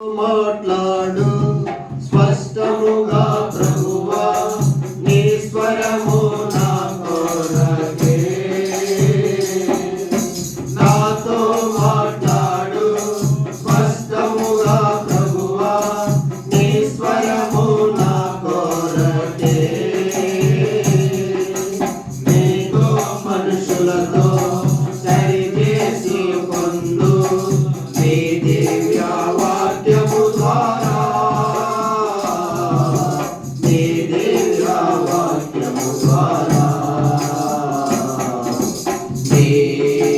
మాట్లాడు స్పష్టముగా ప్రభువా నీ స్వరము నా కోరకే. నాతో ప్రభువా నీ స్వరము Deus.